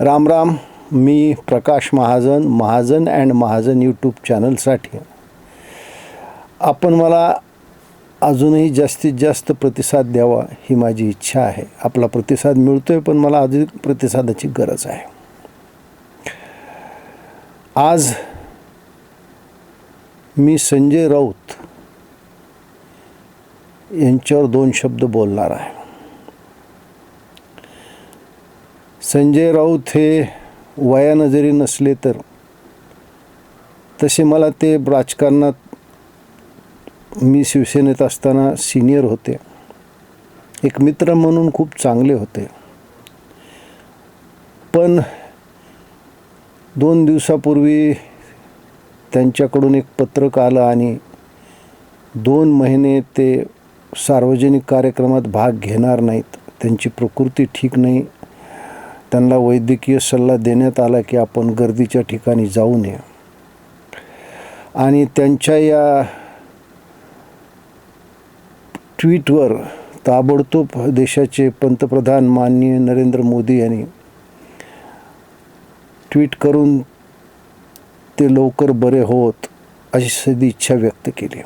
राम राम मी Prakash Mahajan Mahajan and Mahajan YouTube चॅनलसाठी आपण मला अजूनही जास्तीत जास्त प्रतिसाद द्यावा ही माझी इच्छा आहे. आपला प्रतिसाद मिळतो आहे पण मला अधिक प्रतिसादाची गरज आहे. आज मी संजय राऊत यांच्यावर दोन शब्द बोलणार आहे. संजय राऊत हे वयानं जरी नसले तर तसे मला ते राजकारणात मी शिवसेनेत असताना सिनियर होते. एक मित्र म्हणून खूप चांगले होते. पण दोन दिवसापूर्वी त्यांच्याकडून एक पत्रक आलं आणि दोन महिने ते सार्वजनिक कार्यक्रमात भाग घेणार नाहीत. त्यांची प्रकृती ठीक नाही. त्यांना वैद्यकीय सल्ला देण्यात आला की आपण गर्दीच्या ठिकाणी जाऊ नये. आणि त्यांच्या या ट्विटवर ताबडतोब देशाचे पंतप्रधान माननीय नरेंद्र मोदी यांनी ट्विट करून ते लवकर बरे होत अशी सदी इच्छा व्यक्त केली.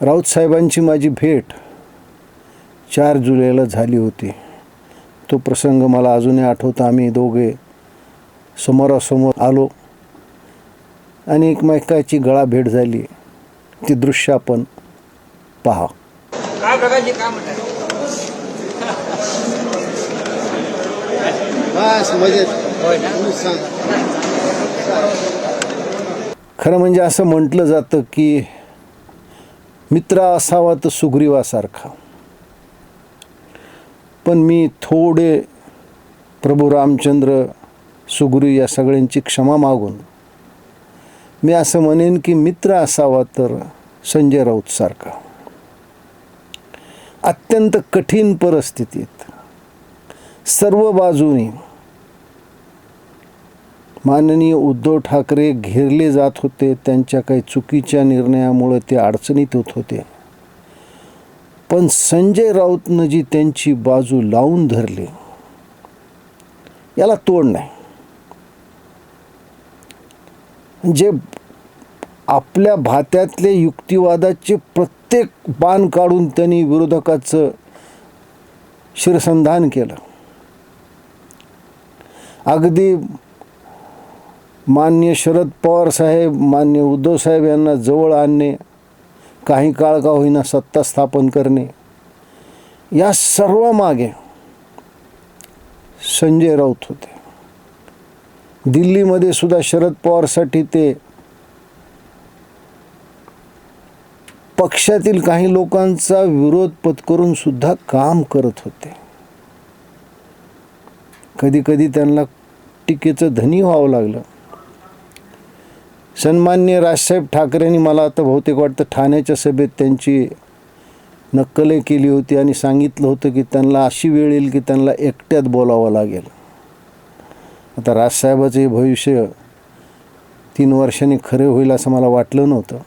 राऊत साहेबांची माझी भेट चार जुलैला झाली होती. तो प्रसंग मला अजूनही आठवतो. आम्ही दोघे समोरासमोर आलो. आणि एकमेकाची गळा भेट झाली. ती दृश्य आपण पहा. काय प्रकारचे काम खरं म्हणजे असं म्हटलं जातं की मित्र असावा तर सुग्रीवासारखा. पण मी थोडे प्रभू रामचंद्र सुगुरी या सगळ्यांची क्षमा मागून मी असं म्हणेन की मित्र असावा तर संजय राऊतसारखा अत्यंत कठीण परिस्थितीत सर्व बाजूनी माननीय उद्धव ठाकरे घेरले जात होते त्यांच्या काही चुकीच्या निर्णयामुळे ते अडचणीत होत होते. पण संजय राऊतनं जी त्यांची बाजू लावून धरली याला तोड नाही. जे आपल्या भात्यातले युक्तिवादाचे प्रत्येक बाण काढून त्यांनी विरोधकाचं शिरसंधान केलं. अगदी मान्य शरद पवार साहेब मान्य उद्धव साहेब यांना जवळ आणणे काही काळ का होईना सत्ता स्थापन करणे. या सर्वामागे संजय राऊत होते. दिल्लीमध्ये सुद्धा शरद पवारसाठी ते पक्षातील काही लोकांचा विरोध पत्करून सुद्धा काम करत होते. कधी कधी त्यांना टीकेचं धनी व्हावं लागलं. सन्मान्य राजसाहेब ठाकरेंनी मला आता बहुतेक वाटतं ठाण्याच्या सभेत त्यांची नक्कले केली होती आणि सांगितलं होतं की त्यांना अशी वेळ येईल की त्यांना एकट्यात बोलावं लागेल. आता राजसाहेबाचं हे भविष्य तीन वर्षांनी खरे होईल असं मला वाटलं नव्हतं.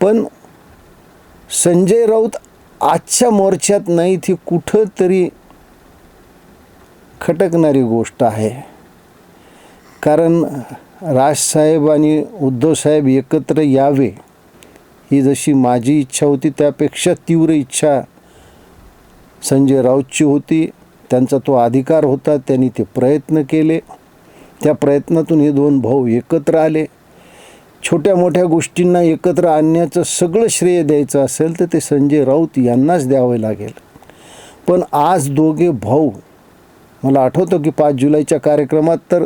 पण संजय राऊत आजच्या मोर्चात नाही ती कुठंतरी खटकणारी गोष्ट आहे. कारण राजसाहेब आणि उद्धवसाहेब एकत्र यावे ही जशी माझी इच्छा होती त्यापेक्षा तीव्र इच्छा संजय राऊतची होती. त्यांचा तो अधिकार होता त्यांनी ते प्रयत्न केले. त्या प्रयत्नातून हे दोन भाऊ एकत्र आले. छोट्या मोठ्या गोष्टींना एकत्र आणण्याचं सगळं श्रेय द्यायचं असेल तर ते संजय राऊत यांनाच द्यावे लागेल. पण आज दोघे भाऊ मला आठवतं की पाच जुलैच्या कार्यक्रमात तर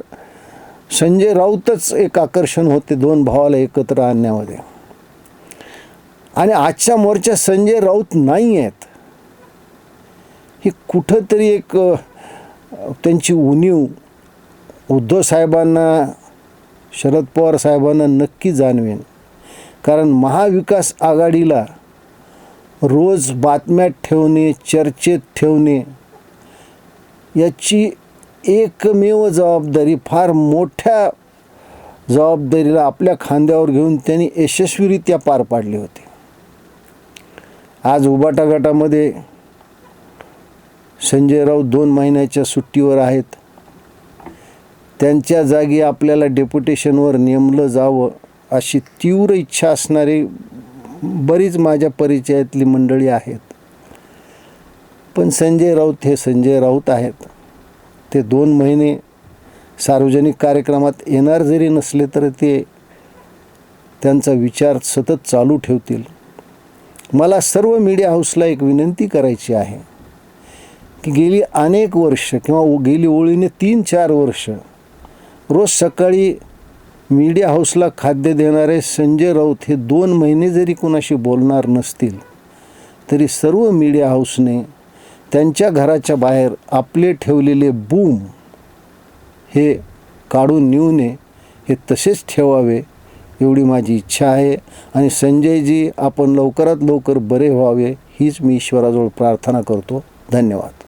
संजय राऊतच एक आकर्षण होते दोन भावाला एकत्र आणण्यामध्ये. आणि आजच्या मोर्चा संजय राऊत नाही आहेत. ही कुठंतरी एक त्यांची उणीव उद्धव साहेबांना शरद पवार साहेबांना नक्की जाणवेन. कारण महाविकास आघाडीला रोज बातम्यात ठेवणे चर्चेत ठेवणे याची एकमेव जबाबदारी फार मोठ्या जबाबदारीला आपल्या खांद्यावर घेऊन त्यांनी यशस्वीरित्या पार पाडली होती. आज उबाटा गटामध्ये संजय राऊत दोन महिन्याच्या सुट्टीवर आहेत. त्यांच्या जागी आपल्याला डेप्युटेशनवर नेमलं जावं अशी तीव्र इच्छा असणारी बरीच माझ्या परिचयातली मंडळी आहेत. पण संजय राऊत हे संजय राऊत आहेत. ते दोन महिने सार्वजनिक कार्यक्रमात येणार जरी नसले तर ते त्यांचा विचार सतत चालू ठेवतील. मला सर्व मीडिया हाऊसला एक विनंती करायची आहे की गेली अनेक वर्ष किंवा गेली ओळीने तीन चार वर्ष रोज सकाळी मीडिया हाऊसला खाद्य देणारे संजय राऊत हे दोन महिने जरी कुणाशी बोलणार नसतील तरी सर्व मीडिया हाऊसने त्यांच्या घराच्या बाहेर आपले ठेवलेले बूम हे काढून नेऊ नये हे तसेच ठेवावे एवढी माझी इच्छा आहे. आणि संजयजी आपण लवकरात लवकर बरे व्हावे हीच मी ईश्वराजवळ प्रार्थना करतो. धन्यवाद.